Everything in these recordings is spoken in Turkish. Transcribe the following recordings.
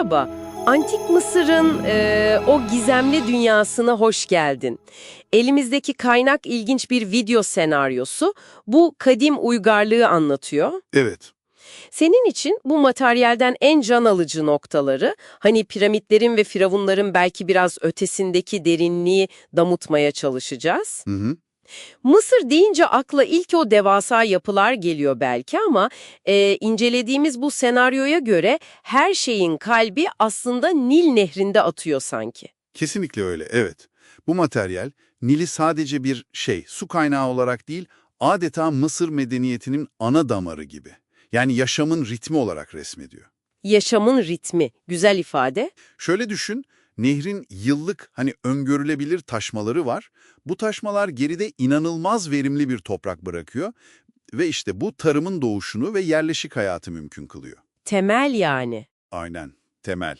Merhaba, Antik Mısır'ın e, o gizemli dünyasına hoş geldin. Elimizdeki kaynak ilginç bir video senaryosu. Bu kadim uygarlığı anlatıyor. Evet. Senin için bu materyalden en can alıcı noktaları, hani piramitlerin ve firavunların belki biraz ötesindeki derinliği damıtmaya çalışacağız. Hı hı. Mısır deyince akla ilk o devasa yapılar geliyor belki ama e, incelediğimiz bu senaryoya göre her şeyin kalbi aslında Nil nehrinde atıyor sanki. Kesinlikle öyle, evet. Bu materyal Nil'i sadece bir şey, su kaynağı olarak değil, adeta Mısır medeniyetinin ana damarı gibi. Yani yaşamın ritmi olarak resmediyor. Yaşamın ritmi, güzel ifade. Şöyle düşün, nehrin yıllık hani öngörülebilir taşmaları var. Bu taşmalar geride inanılmaz verimli bir toprak bırakıyor ve işte bu tarımın doğuşunu ve yerleşik hayatı mümkün kılıyor. Temel yani. Aynen, temel.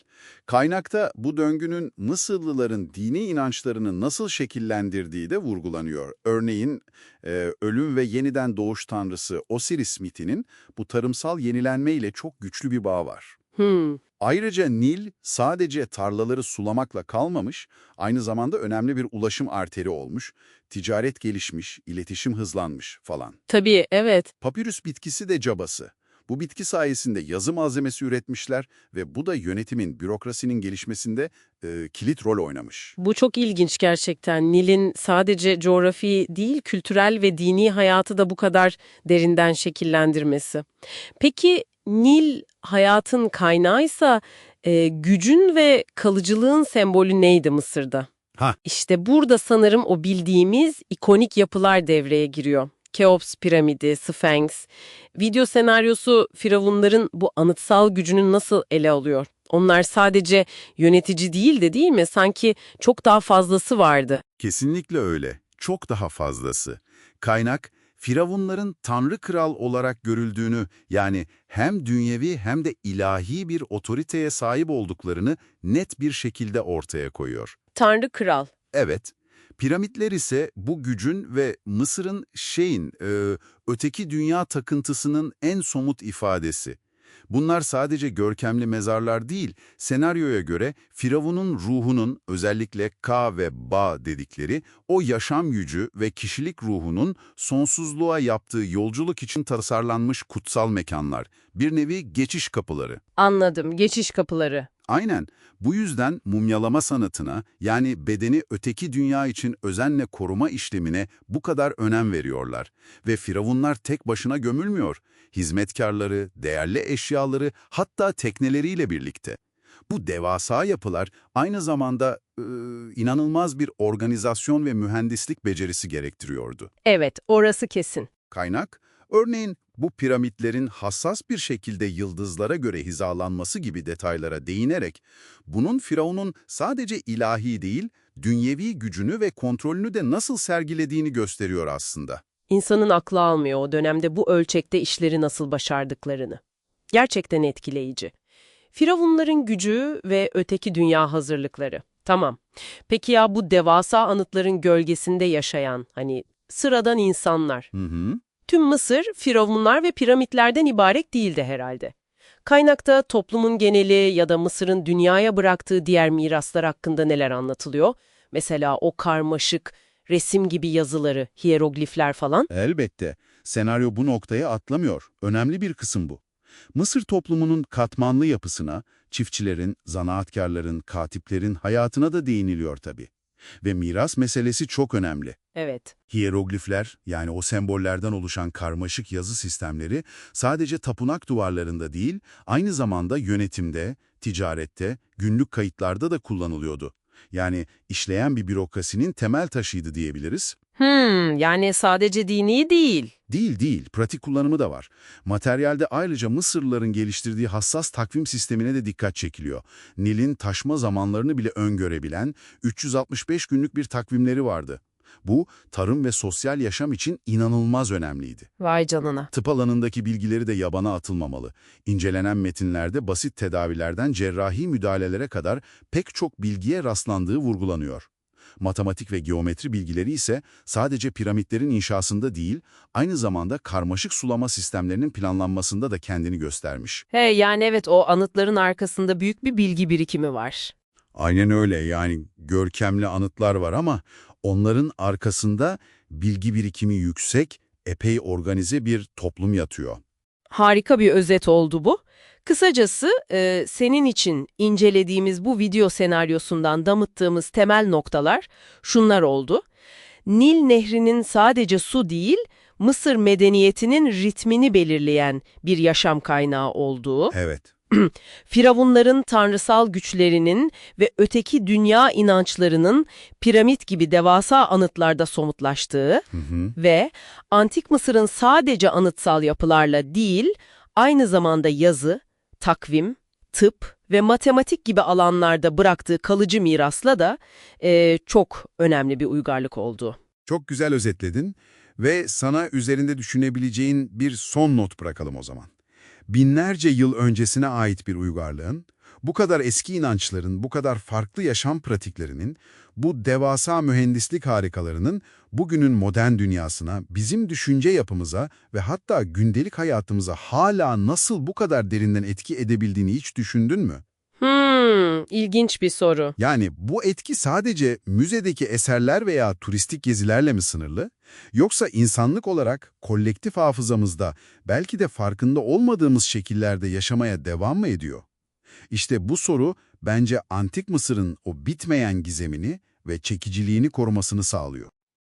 Kaynakta bu döngünün Mısırlıların dini inançlarını nasıl şekillendirdiği de vurgulanıyor. Örneğin e, ölüm ve yeniden doğuş tanrısı Osiris mitinin bu tarımsal yenilenme ile çok güçlü bir bağı var. Hmm. Ayrıca Nil sadece tarlaları sulamakla kalmamış, aynı zamanda önemli bir ulaşım arteri olmuş, ticaret gelişmiş, iletişim hızlanmış falan. Tabii, evet. Papyrus bitkisi de cabası. Bu bitki sayesinde yazı malzemesi üretmişler ve bu da yönetimin, bürokrasinin gelişmesinde e, kilit rol oynamış. Bu çok ilginç gerçekten. Nil'in sadece coğrafi değil, kültürel ve dini hayatı da bu kadar derinden şekillendirmesi. Peki Nil hayatın kaynağıysa e, gücün ve kalıcılığın sembolü neydi Mısır'da? Ha. İşte burada sanırım o bildiğimiz ikonik yapılar devreye giriyor. Keops piramidi, Sphinx. Video senaryosu firavunların bu anıtsal gücünü nasıl ele alıyor? Onlar sadece yönetici değil de değil mi? Sanki çok daha fazlası vardı. Kesinlikle öyle. Çok daha fazlası. Kaynak, Firavunların tanrı kral olarak görüldüğünü yani hem dünyevi hem de ilahi bir otoriteye sahip olduklarını net bir şekilde ortaya koyuyor. Tanrı kral. Evet, piramitler ise bu gücün ve Mısır'ın şeyin, e, öteki dünya takıntısının en somut ifadesi. Bunlar sadece görkemli mezarlar değil, senaryoya göre Firavun'un ruhunun özellikle Ka ve Ba dedikleri o yaşam gücü ve kişilik ruhunun sonsuzluğa yaptığı yolculuk için tasarlanmış kutsal mekanlar. Bir nevi geçiş kapıları. Anladım. Geçiş kapıları. Aynen. Bu yüzden mumyalama sanatına yani bedeni öteki dünya için özenle koruma işlemine bu kadar önem veriyorlar. Ve firavunlar tek başına gömülmüyor. Hizmetkarları, değerli eşyaları hatta tekneleriyle birlikte. Bu devasa yapılar aynı zamanda e, inanılmaz bir organizasyon ve mühendislik becerisi gerektiriyordu. Evet, orası kesin. Kaynak, örneğin bu piramitlerin hassas bir şekilde yıldızlara göre hizalanması gibi detaylara değinerek, bunun Firavun'un sadece ilahi değil, dünyevi gücünü ve kontrolünü de nasıl sergilediğini gösteriyor aslında. İnsanın aklı almıyor o dönemde bu ölçekte işleri nasıl başardıklarını. Gerçekten etkileyici. Firavunların gücü ve öteki dünya hazırlıkları. Tamam. Peki ya bu devasa anıtların gölgesinde yaşayan, hani sıradan insanlar? Hı hı. Tüm Mısır, firavunlar ve piramitlerden ibaret değildi herhalde. Kaynakta toplumun geneli ya da Mısır'ın dünyaya bıraktığı diğer miraslar hakkında neler anlatılıyor? Mesela o karmaşık, resim gibi yazıları, hieroglifler falan. Elbette. Senaryo bu noktaya atlamıyor. Önemli bir kısım bu. Mısır toplumunun katmanlı yapısına, çiftçilerin, zanaatkarların, katiplerin hayatına da değiniliyor tabii. Ve miras meselesi çok önemli. Evet. Hieroglifler yani o sembollerden oluşan karmaşık yazı sistemleri sadece tapınak duvarlarında değil, aynı zamanda yönetimde, ticarette, günlük kayıtlarda da kullanılıyordu. Yani işleyen bir bürokrasinin temel taşıydı diyebiliriz. Hmm, yani sadece dini değil. Değil değil, pratik kullanımı da var. Materyalde ayrıca Mısırlıların geliştirdiği hassas takvim sistemine de dikkat çekiliyor. Nil'in taşma zamanlarını bile öngörebilen 365 günlük bir takvimleri vardı. Bu, tarım ve sosyal yaşam için inanılmaz önemliydi. Vay canına. Tıp alanındaki bilgileri de yabana atılmamalı. İncelenen metinlerde basit tedavilerden cerrahi müdahalelere kadar pek çok bilgiye rastlandığı vurgulanıyor. Matematik ve geometri bilgileri ise sadece piramitlerin inşasında değil, aynı zamanda karmaşık sulama sistemlerinin planlanmasında da kendini göstermiş. He yani evet o anıtların arkasında büyük bir bilgi birikimi var. Aynen öyle yani görkemli anıtlar var ama onların arkasında bilgi birikimi yüksek, epey organize bir toplum yatıyor. Harika bir özet oldu bu. Kısacası e, senin için incelediğimiz bu video senaryosundan damıttığımız temel noktalar şunlar oldu. Nil Nehri'nin sadece su değil, Mısır medeniyetinin ritmini belirleyen bir yaşam kaynağı olduğu, Evet. Firavunların tanrısal güçlerinin ve öteki dünya inançlarının piramit gibi devasa anıtlarda somutlaştığı Hı hı. ve Antik Mısır'ın sadece anıtsal yapılarla değil, aynı zamanda yazı, takvim, tıp ve matematik gibi alanlarda bıraktığı kalıcı mirasla da eee, çok önemli bir uygarlık oldu. Çok güzel özetledin ve sana üzerinde düşünebileceğin bir son not bırakalım o zaman. Binlerce yıl öncesine ait bir uygarlığın, bu kadar eski inançların, bu kadar farklı yaşam pratiklerinin, bu devasa mühendislik harikalarının bugünün modern dünyasına, bizim düşünce yapımıza ve hatta gündelik hayatımıza hala nasıl bu kadar derinden etki edebildiğini hiç düşündün mü? Hmm, ilginç bir soru. Yani bu etki sadece müzedeki eserler veya turistik gezilerle mi sınırlı? Yoksa insanlık olarak kolektif hafızamızda belki de farkında olmadığımız şekillerde yaşamaya devam mı ediyor? İşte bu soru bence Antik Mısır'ın o bitmeyen gizemini ve çekiciliğini korumasını sağlıyor.